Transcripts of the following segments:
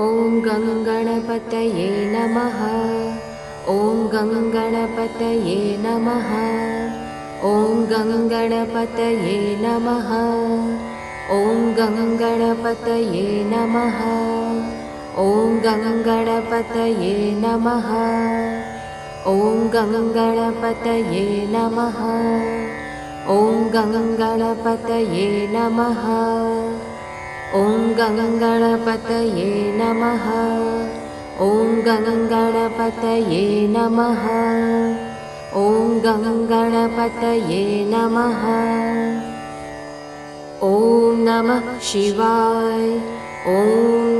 ॐ गङ्गणपतये नमः। ॐ गङ्गणपतये नमः। ॐ गङ्गणपतये नमः। ॐ गङ्गणपतये नमः। ॐ गङ्गणपतये नमः। ॐ गङ्गणपतये नमः। ॐ गङ्गणपतये नमः ॐ गङ्गणपतये नमः। ॐ गङ्गणपतये नमः। ॐ गङ्गणपतये नमः। ॐ नमः शिवाय। ॐ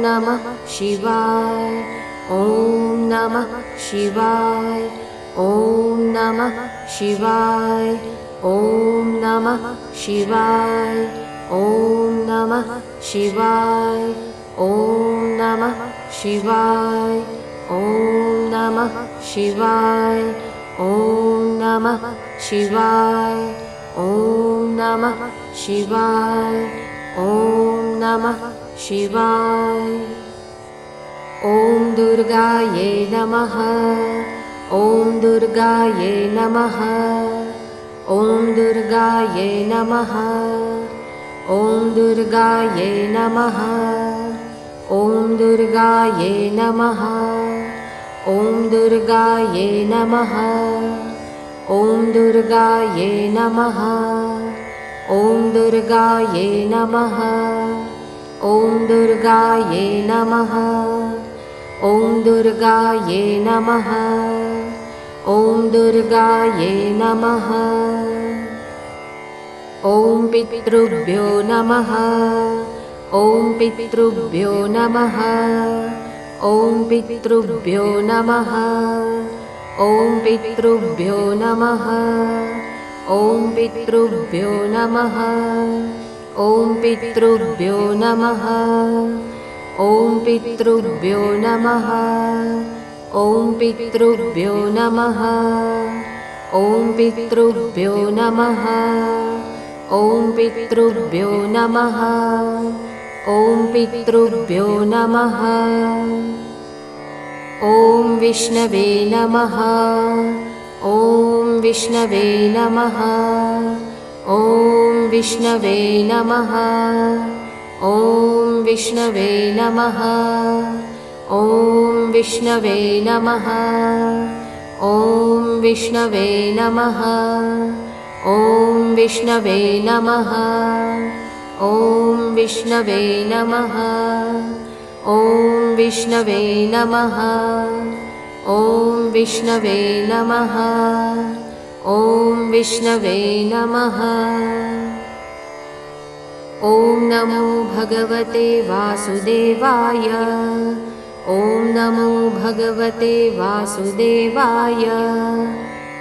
नमः शिवाय। ॐ नमः शिवाय। ॐ नमः शिवाय। ॐ नमः शिवाय। ॐ नमः शिवाय। ॐ नमः शिवाय। ॐ नमः शिवाय। ॐ नमः शिवाय। ॐ नमः शिवाय। ॐ नमः शिवाय। ॐ दुर्गायै नमः। ॐ दुर्गायै नमः। ॐ दुर्गायै नमः ॐ दुर्गायै नमः। ॐ दुर्गायै नमः। ॐ दुर्गायै नमः। ॐ दुर्गायै नमः। ॐ दुर्गायै नमः। ॐ दुर्गायै नमः। ॐ दुर्गायै नमः। ॐ दुर्गायै नमः ॐ पितृभ्यो नमः। ॐ पितृभ्यो नमः। ॐ पितृभ्यो नमः। ॐ पितृभ्यो नमः। ॐ पितृभ्यो नमः। ॐ पितृभ्यो नमः। ॐ पितृभ्यो नमः। ॐ पितृभ्यो नमः। ॐ पितृभ्यो नमः ॐ पितृभ्यो नमः। ॐ पितृभ्यो नमः। ॐ विष्णवे नमः। ॐ विष्णवे नमः। ॐ विष्णवे नमः। ॐ विष्णवे नमः। ॐ विष्णवे नमः। ॐ विष्णवे नमः ॐ विष्णवे नमः। ॐ विष्णवे नमः। ॐ विष्णवे नमः। ॐ विष्णवे नमः। ॐ विष्णवे नमः। ॐ नमो भगवते वासुदेवाय। ॐ नमो भगवते वासुदेवाय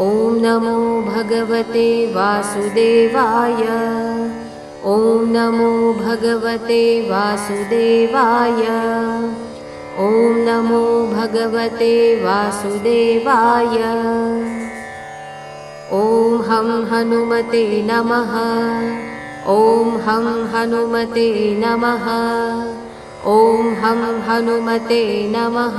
ॐ नमो भगवते वासुदेवाय। ॐ नमो भगवते वासुदेवाय। ॐ नमो भगवते वासुदेवाय। ॐ हं हनुमते नमः। ॐ हं हनुमते नमः। ॐ हं हनुमते नमः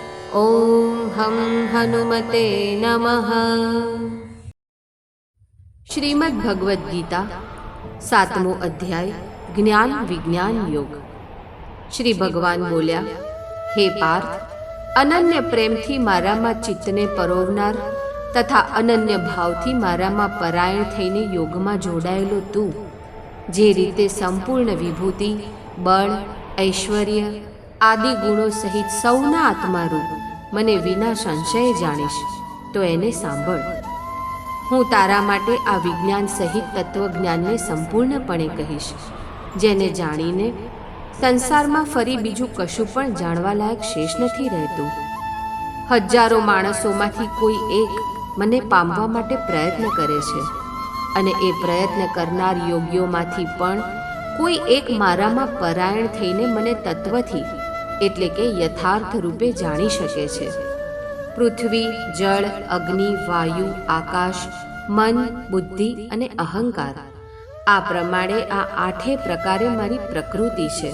ॐ हं हनुमते नमः શ્રીમદ ભગવદ્ ગીતા સાતમો અધ્યાય જ્ઞાન વિજ્ઞાન યોગ શ્રી ભગવાન બોલ્યા હે પાર્થ અનન્ય પ્રેમથી મારામાં ચિત્તને પરોવનાર તથા અનન્ય ભાવથી મારામાં પરાયણ થઈને યોગમાં જોડાયેલો તું જે રીતે સંપૂર્ણ વિભૂતિ બળ ઐશ્વર્ય આદિ ગુણો સહિત સૌના આત્મારૂપ મને વિના સંશયે જાણીશ, તો એને સાંભળ. હું તારા માટે આ વિજ્ઞાન સહિત તત્વજ્ઞાનને સંપૂર્ણપણે કહીશ, જેને જાણીને સંસારમાં ફરી બીજું કશું પણ જાણવા લાયક શેષ નથી રહેતું. હજારો માણસોમાંથી કોઈ એક મને પામવા માટે પ્રયત્ન કરે છે, અને એ પ્રયત્ન કરનાર યોગ્યોમાંથી પણ કોઈ એક મારામાં પરાયણ થઈને મને તત્વથી એટલે કે યથાર્થ રૂપે જાણી શકે છે. પૃથ્વી, જળ, અગ્નિ, વાયુ, આકાશ, મન, બુદ્ધિ અને અહંકાર. આ પ્રમાણે આ આઠે પ્રકારે મારી પ્રકૃતિ છે.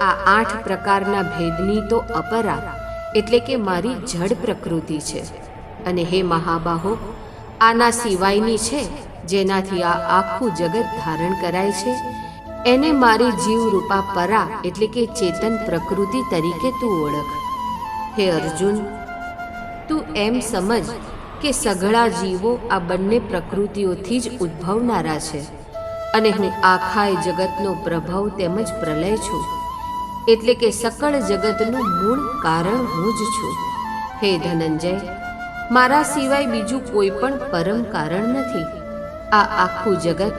આ આઠ પ્રકારના ભેદની તો અપરા, એટલે કે મારી જડ પ્રકૃતિ છે. અને હે મહાબાહો, આના સિવાયની છે, જેનાથી આ આખું જગત ધારણ કરાય છે એને મારી જીવરૂપા પરા એટલે કે ચેતન પ્રકૃતિ તરીકે તું ઓળખ. હે અર્જુન, તું એમ સમજ કે સઘળા જીવો આ બંને પ્રકૃતિઓથી જ ઉદ્ભવનારા છે અને હું આખાય જગતનો પ્રભાવ તેમજ પ્રલય છું. એટલે કે સકળ જગતનું મૂળ કારણ હું જ છું. હે ધનંજય, મારા સિવાય બીજું કોઈ પણ પરમ કારણ નથી. આ આખું જગત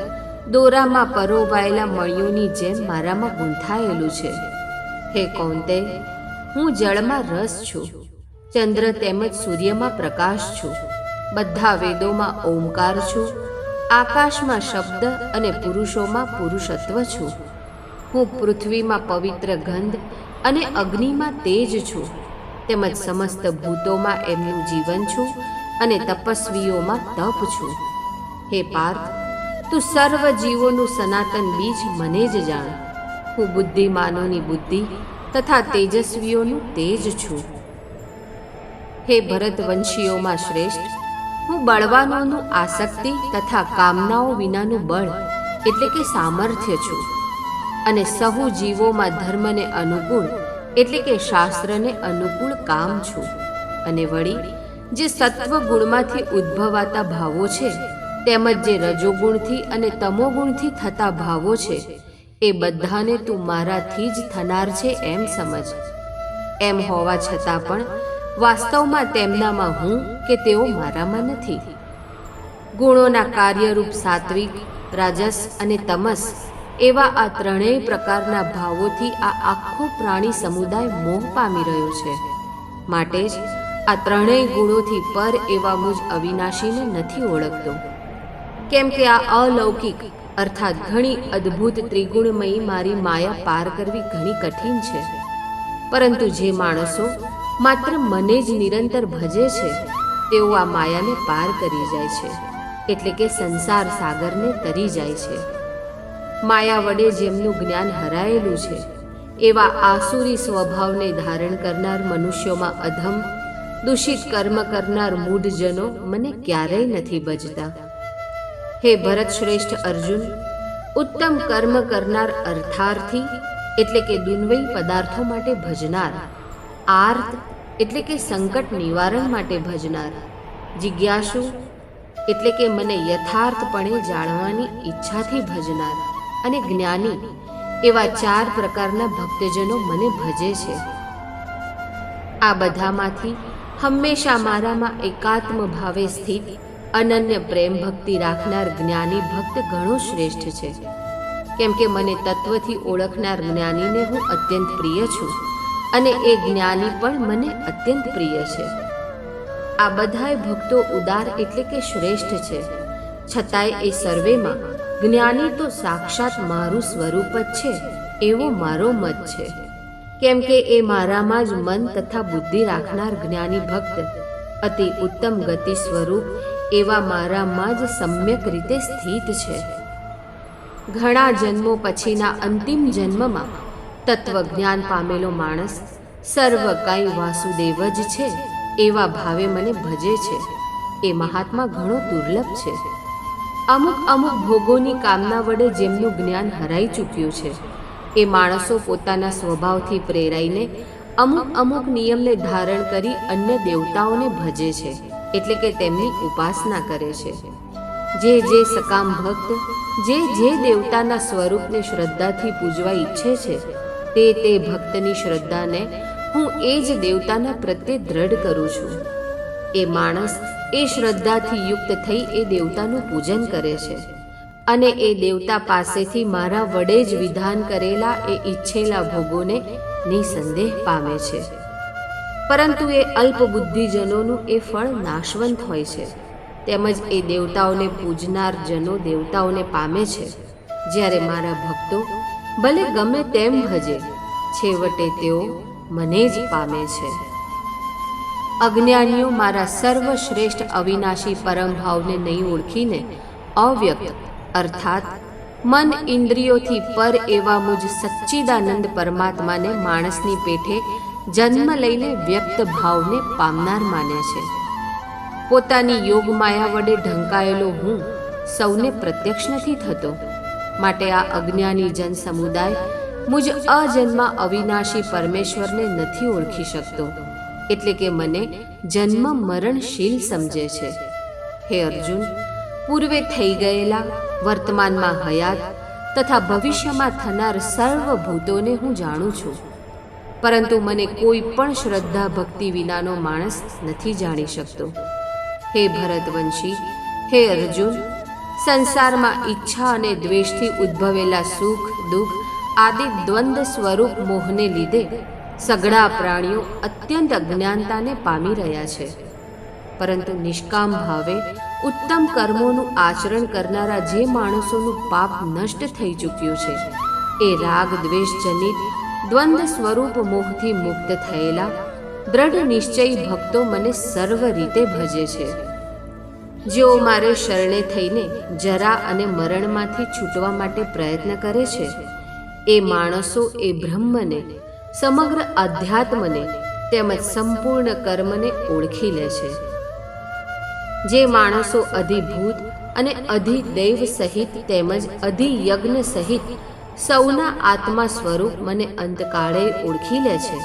દોરામાં પરોવાયેલા મળીઓની જેમ મારામાં ગૂંથાયેલું છે. હે કૌંતે, હું જળમાં રસ છું. ચંદ્ર તેમજ સૂર્યમાં પ્રકાશ છું. બધા વેદોમાં ઓમકાર છું. આકાશમાં શબ્દ અને પુરુષોમાં પુરુષત્વ છું. હું પૃથ્વીમાં પવિત્ર ગંધ અને અગ્નિમાં તેજ છું. તેમજ સમસ્ત ભૂતોમાં એમનું જીવન છું અને તપસ્વીઓમાં તપ છું. હે પાર્થ તું સર્વ જીવોનું સનાતન બીજ મને જ જાણ. હું બુદ્ધિમાનોની બુદ્ધિ તથા તેજસ્વીઓનું તેજ છું. હે ભરતવંશીઓમાં શ્રેષ્ઠ, હું બળવાનોનું આસક્તિ તથા કામનાઓ વિનાનું બળ, એટલે કે સામર્થ્ય છું. અને સહુ જીવોમાં ધર્મને અનુકૂળ, એટલે કે શાસ્ત્રને અનુકૂળ કામ છું. અને વળી, જે સત્વ ગુણમાંથી ઉદ્ભવાતા ભાવો છે તેમજ જે રજોગુણથી અને તમોગુણથી થતા ભાવો છે, એ બધાને તું મારાથી જ થનાર છે એમ સમજ. એમ હોવા છતાં પણ વાસ્તવમાં તેમનામાં હું કે તેઓ મારામાં નથી. ગુણોના કાર્યરૂપ સાત્વિક, રાજસ અને તમસ એવા આ ત્રણેય પ્રકારના ભાવોથી આ આખો પ્રાણી સમુદાય મોહ પામી રહ્યો છે. માટે જ આ ત્રણેય ગુણોથી પર એવા મુજ અવિનાશીને નથી ઓળખતો. કેમ કે આ અલૌકિક, અર્થાત ઘણી અદ્ભુત ત્રિગુણમયી મારી માયા પાર કરવી ઘણી કઠિન છે. પરંતુ જે માણસો માત્ર મને જ નિરંતર ભજે છે, તેઓ આ માયાને પાર કરી જાય છે, એટલે કે સંસાર સાગરને તરી જાય છે. માયા વડે જેમનું જ્ઞાન હરાયેલું છે, એવા આસુરી સ્વભાવને ધારણ કરનાર મનુષ્યોમાં અધમ, દૂષિત કર્મ કરનાર મૂઢજનો મને ક્યારેય નથી ભજતા હે ભરત શ્રેષ્ઠ અર્જુન, ઉત્તમ કર્મ કરનાર અર્થાર્થી, એટલે કે દુન્વય પદાર્થો માટે ભજનાર, આર્ત, એટલે કે સંકટ નિવારણ માટે ભજનાર, જિજ્ઞાસુ, એટલે કે મને યથાર્થપણે જાણવાની ઈચ્છાથી ભજનાર અને જ્ઞાની, એવા ચાર પ્રકારના ભક્તજનો મને ભજે છે. આ બધામાંથી હંમેશા મારામાં એકાત્મ ભાવે સ્થિત અનન્ય પ્રેમ ભક્તિ રાખનાર જ્ઞાની ભક્ત ઘણો શ્રેષ્ઠ છે. કેમ કે મને તત્વથી ઓળખનાર જ્ઞાનીને હું અત્યંત પ્રિય છું અને એ જ્ઞાની પણ મને અત્યંત પ્રિય છે. આ બધાય ભક્તો ઉદાર એટલે કે શ્રેષ્ઠ છે. છતાંય એ સર્વેમાં જ્ઞાની તો સાક્ષાત મારું સ્વરૂપ જ છે, એવો મારો મત છે. કેમ કે એ મારામાં જ મન તથા બુદ્ધિ રાખનાર જ્ઞાની ભક્ત અતિ ઉત્તમ ગતિ સ્વરૂપ એવા મારામાં જ સમ્યક રીતે સ્થિત છે. ઘણા જન્મો પછીના અંતિમ જન્મમાં તત્વજ્ઞાન પામેલો માણસ સર્વ કાંઈ વાસુદેવ જ છે એવા ભાવે મને ભજે છે. એ મહાત્મા ઘણો દુર્લભ છે. અમુક અમુક ભોગોની કામના વડે જેમનું જ્ઞાન હરાઈ ચૂક્યું છે. એ માણસો પોતાના સ્વભાવથી પ્રેરાઈને અમુક અમુક નિયમને ધારણ કરી અન્ય દેવતાઓને ભજે છે. એટલે કે તેમની ઉપાસના કરે છે. જે જે સકામ ભક્ત, જે જે દેવતાના સ્વરૂપને શ્રદ્ધાથી પૂજવા ઈચ્છે છે, તે તે ભક્તની શ્રદ્ધાને હું એ જ દેવતાના પ્રત્યે દ્રઢ કરું છું. એ માણસ એ શ્રદ્ધાથી યુક્ત થઈ એ દેવતાનું પૂજન કરે છે. અને એ દેવતા પાસેથી મારા વડે જ વિધાન કરેલા એ ઈચ્છેલા ભોગોને નિસંદેહ પામે છે. પરંતુ એ અલ્પ બુદ્ધિજનોનું એ ફળ નાશવંત હોય છે. તેમજ એ દેવતાઓને પૂજનાર જનો દેવતાઓને પામે છે. જ્યારે મારા ભક્તો ભલે ગમે તેમ ભજે, છેવટે તેઓ મને જ પામે છે. અજ્ઞાનીઓ મારા સર્વશ્રેષ્ઠ અવિનાશી પરમ ભાવને નહીં ઓળખીને અવ્યક્ત, અર્થાત મન ઇન્દ્રિયોથી પર એવા મુજ સચ્ચિદાનંદ પરમાત્માને માણસની પેઠે જન્મ લઈને વ્યક્ત ભાવને પામનાર માને છે. પોતાની યોગ માયા વડે ઢંકાયેલો હું સૌને પ્રત્યક્ષ નથી થતો. માટે આ અજ્ઞાની જન સમુદાય મુજ અજન્મા અવિનાશી પરમેશ્વરને નથી ઓળખી શકતો. એટલે કે મને જન્મ મરણશીલ સમજે છે. હે અર્જુન, પૂર્વે થઈ ગયેલા વર્તમાનમાં હયાત તથા ભવિષ્યમાં થનાર સર્વ ભૂતોને હું જાણું છું. પરંતુ મને કોઈ પણ શ્રદ્ધા ભક્તિ વિનાનો માણસ નથી જાણી શકતો. હે ભરતવંશી, હે અર્જુન, સંસારમાં ઈચ્છા અને દ્વેષથી ઉદ્ભવેલા સુખ, દુઃખ, આદિ દ્વંદ્વ સ્વરૂપ મોહને લીધે સઘળા પ્રાણીઓ અત્યંત અજ્ઞાનતાને પામી રહ્યા છે. પરંતુ નિષ્કામ ભાવે ઉત્તમ કર્મોનું આચરણ કરનારા જે માણસોનું પાપ નષ્ટ થઈ ચૂક્યું છે, એ રાગ દ્વેષ જનિત દ્વંદ્વ સ્વરૂપ મોહથી મુક્ત થયેલા, દ્રઢ નિશ્ચયી ભક્તો મને સર્વ રીતે ભજે છે. જેઓ મારે શરણે થઈને જરા અને મરણમાંથી છૂટવા માટે પ્રયત્ન કરે છે, એ માણસો એ બ્રહ્મને, સમગ્ર અધ્યાત્મને તેમજ સંપૂર્ણ કર્મને ઓળખી લે છે. જે માણસો અધિભૂત અને અધિદૈવ સહિત તેમજ અધિયજ્ઞ સહિત સૌના આત્મા સ્વરૂપ મને અંતકાળે ઓળખી લે છે.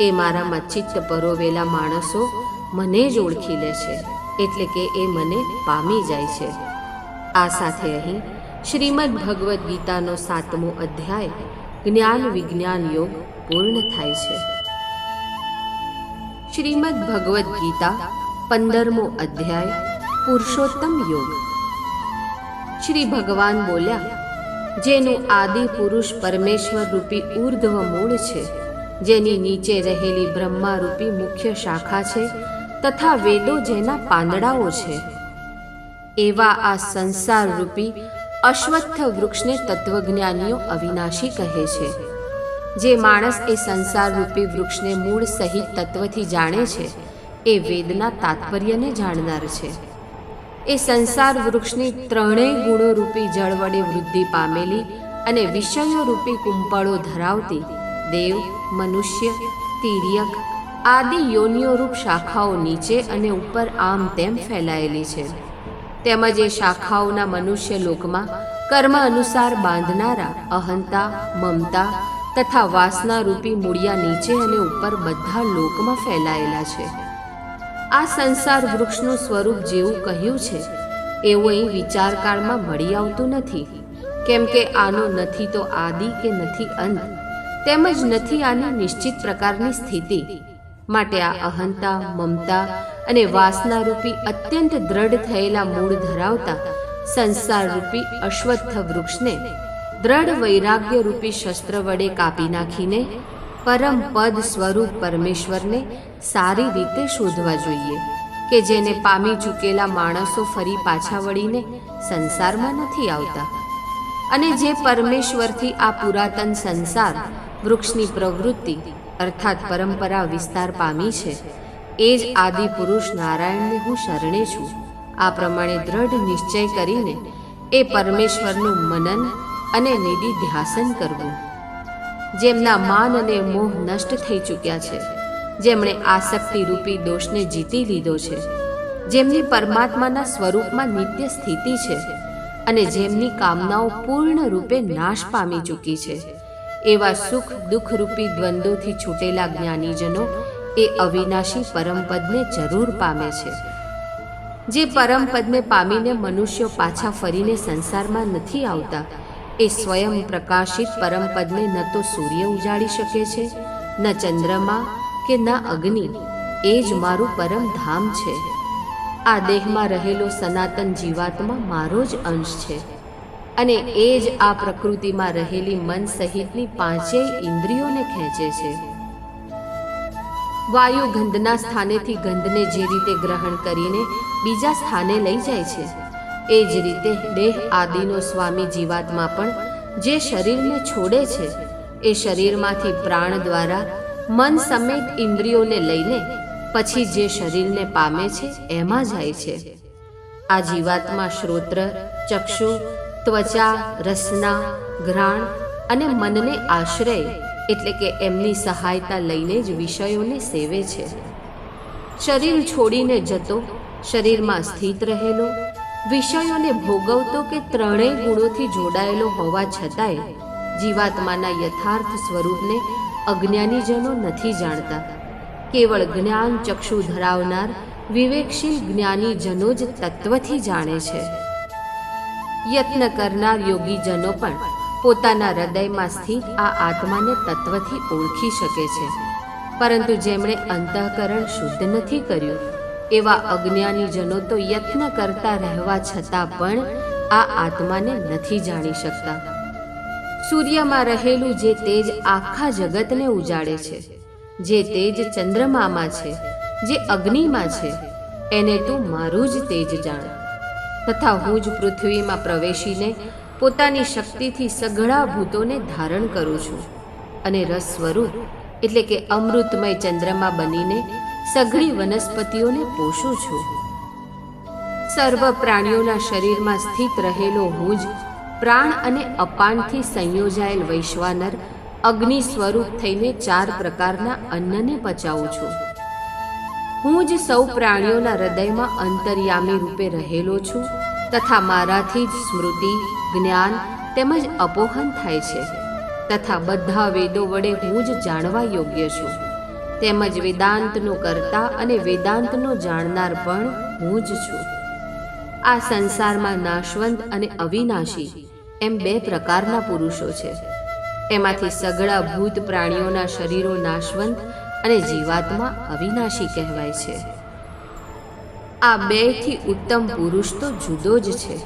એ મારામાં ચિત્ત પરોવેલા માણસો મને જ ઓળખી લે છે, એટલે કે એ મને પામી જાય છે. આ સાથે અહીં શ્રીમદ ભગવદ્ ગીતાનો સાતમો અધ્યાય, જ્ઞાન વિજ્ઞાન યોગ પૂર્ણ થાય છે. શ્રીમદ ભગવદ્ ગીતા પંદરમો અધ્યાય, પુરુષોત્તમ યોગ. શ્રી ભગવાન બોલ્યા જેનું આદિ પુરુષ પરમેશ્વર રૂપી ઉર્ધ્વ મૂળ છે, જેની નીચે રહેલી બ્રહ્મા રૂપી મુખ્ય શાખા છે તથા વેદો જેના પાંદડાઓ છે. એવા આ સંસાર રૂપી અશ્વત્થ વૃક્ષને તત્વજ્ઞાનીઓ અવિનાશી કહે છે, જે માણસ એ સંસાર રૂપી વૃક્ષને મૂળ સહિત તત્વથી જાણે છે, એ વેદના તાત્પર્યને જાણનાર છે. એ સંસાર વૃક્ષની ત્રણેય ગુણો રૂપી જળ વડે વૃદ્ધિ પામેલી અને વિષયો રૂપી કુંપળો ધરાવતી દેવ, મનુષ્ય, તિર્યક આદિ યોનિયોરૂપ રૂપ શાખાઓ નીચે અને ઉપર આમ તેમ ફેલાયેલી છે. તેમજ એ શાખાઓના મનુષ્ય લોકમાં કર્મ અનુસાર બાંધનારા અહંતા, મમતા તથા વાસના રૂપી મૂળિયા નીચે અને ઉપર બધા લોકમાં ફેલાયેલા છે. આ સંસાર વૃક્ષનું સ્વરૂપ જેવું કહ્યું છે. એવું અહીં વિચારકાળમાં મળી આવતું નથી. કેમ કે આનો નથી તો આદિ કે નથી અંત. તેમજ નથી આની નિશ્ચિત પ્રકારની સ્થિતિ. માટે આ અહંતા, મમતા અને વાસના રૂપી અત્યંત દ્રઢ થયેલા મૂળ ધરાવતા સંસાર રૂપી અશ્વત્થ વૃક્ષને દ્રઢ વૈરાગ્ય રૂપી શસ્ત્ર વડે કાપી નાખીને પરમ પદ સ્વરૂપ પરમેશ્વરને સારી રીતે શોધવા જોઈએ કે જેને પામી ચૂકેલા માણસો ફરી પાછા વળીને સંસારમાં નથી આવતા. અને જે પરમેશ્વરથી આ પુરાતન સંસાર, વૃક્ષની પ્રવૃત્તિ, અર્થાત પરંપરા વિસ્તાર પામી છે, એ જ આદિ પુરુષ નારાયણને હું શરણે છું. આ પ્રમાણે દ્રઢ નિશ્ચય કરીને એ પરમેશ્વરનું મનન અને નિધિ ધ્યાસન કરવું. જેમના માન અને મોહ નષ્ટ થઈ ચૂક્યા છે. જેમણે આસક્તિ રૂપી દોષને જીતી લીધો છે. જેમની પરમાત્માના સ્વરૂપમાં નિત્ય સ્થિતિ છે અને જેમની કામનાઓ પૂર્ણ રૂપે નાશ પામી ચૂકી છે. એવા સુખ દુઃખરૂપી દ્વંદ્વોથી છૂટેલા જ્ઞાનીજનો એ અવિનાશી પરમપદને જરૂર પામે છે. જે પરમપદને પામીને મનુષ્યો પાછા ફરીને સંસારમાં નથી આવતા એ સ્વયં પ્રકાશિત પરમપદને ન તો સૂર્ય ઉજાડી શકે છે, ન ચંદ્રમા કે ન અગ્નિ, એ જ મારું પરમ ધામ છે. આ દેહમાં રહેલો સનાતન જીવાત્મા મારો જ અંશ છે અને એ જ આ પ્રકૃતિમાં રહેલી મન સહિતની પાંચેય ઇન્દ્રિયોને ખેંચે છે. વાયુ ગંધના સ્થાનેથી ગંધને જે રીતે ગ્રહણ કરીને બીજા સ્થાને લઈ જાય છે એ જ રીતે દેહ આદિનો સ્વામી જીવાત્મા પણ જે શરીરને છોડે છે, એ શરીરમાંથી પ્રાણ દ્વારા મન સમેત ઇન્દ્રિયોને લઈને પછી જે શરીરને પામે છે, એમાં જાય છે. આ જીવાત્મા શ્રોત્ર, ચક્ષુ, ત્વચા, રસના, ઘ્રાણ અને મનને આશ્રય એટલે કે એમની સહાયતા લઈને જ વિષયોને સેવે છે. શરીર છોડીને જતો, શરીરમાં સ્થિત રહેલો વિષયોને ભોગવતો કે ત્રણેય ગુણોથી જોડાયેલો હોવા છતાંય જીવાત્માના યથાર્થ સ્વરૂપને અજ્ઞાનીજનો નથી જાણતા. કેવળ જ્ઞાન ચક્ષુ ધરાવનાર વિવેકશીલ જ્ઞાનીજનો જ તત્વથી જાણે છે. યત્ન કરનાર યોગીજનો પણ પોતાના હૃદયમાં સ્થિત આ આત્માને તત્વથી ઓળખી શકે છે. પરંતુ જેમણે અંતઃકરણ શુદ્ધ નથી કર્યું એવા અજ્ઞાનીજનો તો યત્ન કરતા રહેવા છતાં પણ આ આત્માને નથી જાણી શકતા. સૂર્યમાં રહેલું જે તેજ આખા જગતને ઉજાડે છે, જે તેજ ચંદ્રમામાં છે, જે અગ્નિમાં છે, એને તું મારું જ તેજ જાણ. તથા હું જ પૃથ્વીમાં પ્રવેશીને પોતાની શક્તિથી સઘળા ભૂતોને ધારણ કરું છું. અને રસ સ્વરૂપ, એટલે કે અમૃતમય ચંદ્રમાં બનીને સઘળી વનસ્પતિઓને પોષું છું. સર્વ પ્રાણીઓના શરીરમાં સ્થિત રહેલો હું જ પ્રાણ અને અપાનથી સંયોજાયેલ વૈશ્વાનર અગ્નિ સ્વરૂપ થઈને ચાર પ્રકારના અન્નને પચાવું છું. હું જ સૌ પ્રાણીઓના હૃદયમાં અંતર્યામી રૂપે રહેલો છું તથા મારાથી જ સ્મૃતિ, જ્ઞાન તેમજ અપોહન થાય છે તથા બધા વેદો વડે હું જ જાણવા યોગ્ય છું. તેમજ વેદાંતનો કરતા અને વેદાંતનો જાણનાર પણ હું જ છું. આ સંસારમાં નાશવંત અને અવિનાશી એમ બે પ્રકારના પુરુષો છે. એમાંથી સગળા ભૂત પ્રાણીઓના શરીરો નાશવંત અને જીવાત્મા અવિનાશી કહેવાય છે. આ બેથી ઉત્તમ પુરુષ તો જુદો જ છે,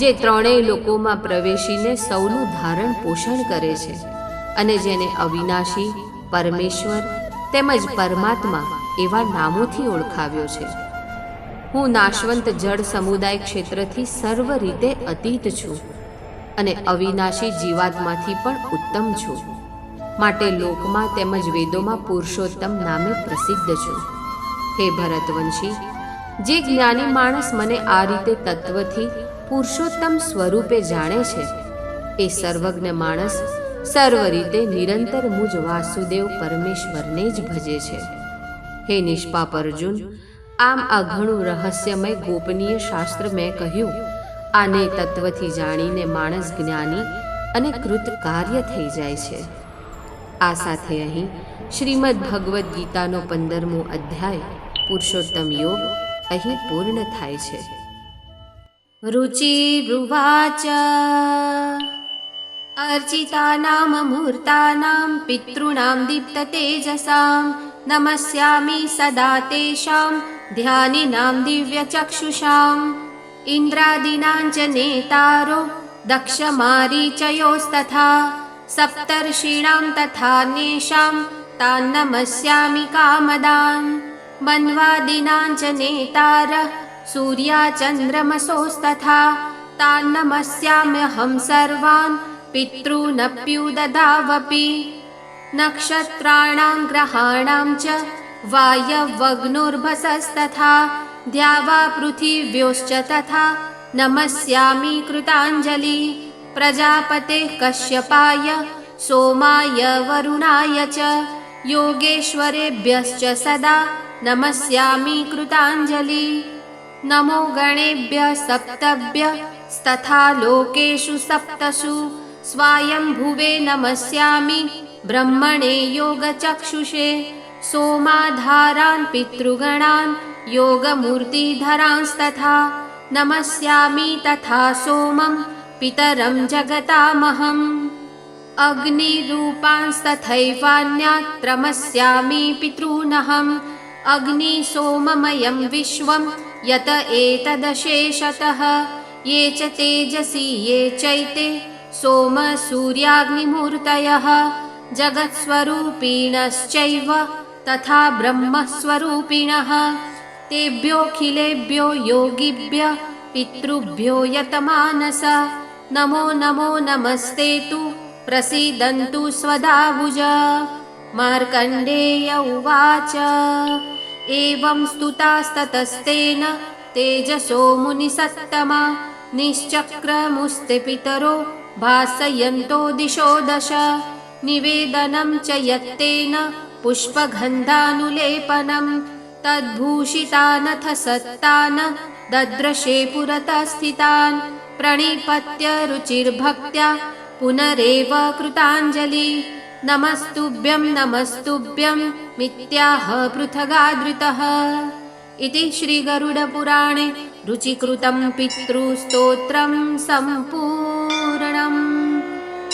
જે ત્રણેય લોકોમાં પ્રવેશીને સૌનું ધારણ પોષણ કરે છે અને જેને અવિનાશી, પરમેશ્વર તેમજ પરમાત્મા એવા નામોથી ઓળખાવ્યો છે. હું નાશવંત જળ સમુદાય ક્ષેત્રથી સર્વ રીતે અતીત છું અને અવિનાશી જીવાત્માથી પણ ઉત્તમ છું. માટે લોકમાં તેમજ વેદોમાં પુરુષોત્તમ નામે પ્રસિદ્ધ છું. હે ભરતવંશી, જે જ્ઞાની માણસ મને આ રીતે તત્વથી પુરુષોત્તમ સ્વરૂપે જાણે છે, એ સર્વજ્ઞ માણસ સર્વ રીતે નિરંતર મુજ વાસુદેવ પરમેશ્વરને જ ભજે છે. હે નિષ્પાપ અર્જુન, આમ આ ઘણું રહસ્યમય ગોપનીય શાસ્ત્ર મેં કહ્યું. આને તત્વથી જાણીને માણસ જ્ઞાની અને કૃત કાર્ય થઈ જાય છે. આ સાથે અહીં શ્રીમદ ભગવદ્ ગીતાનો પંદરમો અધ્યાય, પુરુષોત્તમ યોગ, અહીં પૂર્ણ થાય છે. રુચિરુવાચ अर्चितानाममूर्तानां पितॄणां दीप्ततेजसां नमस्यामि सदा तेषां ध्यानिनां दिव्यचक्षुषाम्। इन्द्रादीनां च नेतारो दक्षमारीचयोस्तथा सप्तर्षीणां तथान्येषां तान् नमस्यामि कामदान्। मन्वादीनां च नेतारः सूर्याचन्द्रमसोस्तथा तान् नमस्याम्यहं सर्वान् पितॄनप्युददावपि। नक्षत्राणां ग्रहाणां च वायवग्नुर्भसस्तथा द्यावा पृथिव्योश्च तथा नमस्यामि कृताञ्जलि। प्रजापतेः कश्यपाय सोमाय वरुणाय च योगेश्वरेभ्यश्च सदा नमस्यामि कृताञ्जलि। नमो गणेभ्यः सप्तभ्यस्तथा लोकेषु सप्तसु स्वायम्भुवे नमस्यामि। ब्रह्मणे योगचक्षुषे। सोमाधारान् पितृगणान् योगमूर्तिधरांस्तथा। नमस्यामि तथा सोमं पितरं जगतामहम्। अग्निरूपांस्तथैवान्यात्रमस्यामि पितॄनहम्। अग्निसोममयं विश्वं यत एतदशेषतः। ये च तेजसि ये चैते सोमसूर्याग्निमूर्तयः जगत्स्वरूपिणश्चैव तथा ब्रह्मस्वरूपिणः। तेभ्योऽखिलेभ्यो योगिभ्य पितृभ्यो यतमानस। नमो नमो नमस्ते तु प्रसीदन्तु स्वदाभुज। मार्कण्डेय उवाच। एवं स्तुतास्ततस्तेन तेजसो मुनिसत्तमा निश्चक्रमुस्ते पितरो भासयन्तो दिशो दश। निवेदनं च यत्तेन पुष्पगन्धानुलेपनं। तद्भूषितानथ सत्तान् दद्रशे पुरतः स्थितान्। प्रणिपत्य रुचिर्भक्त्या पुनरेव कृताञ्जलि। नमस्तुभ्यं नमस्तुभ्यं मित्याह पृथगादृतः। इति श्रीगरुडपुराणे रुचिकृतं पितृस्तोत्रं सम्पूर्णम्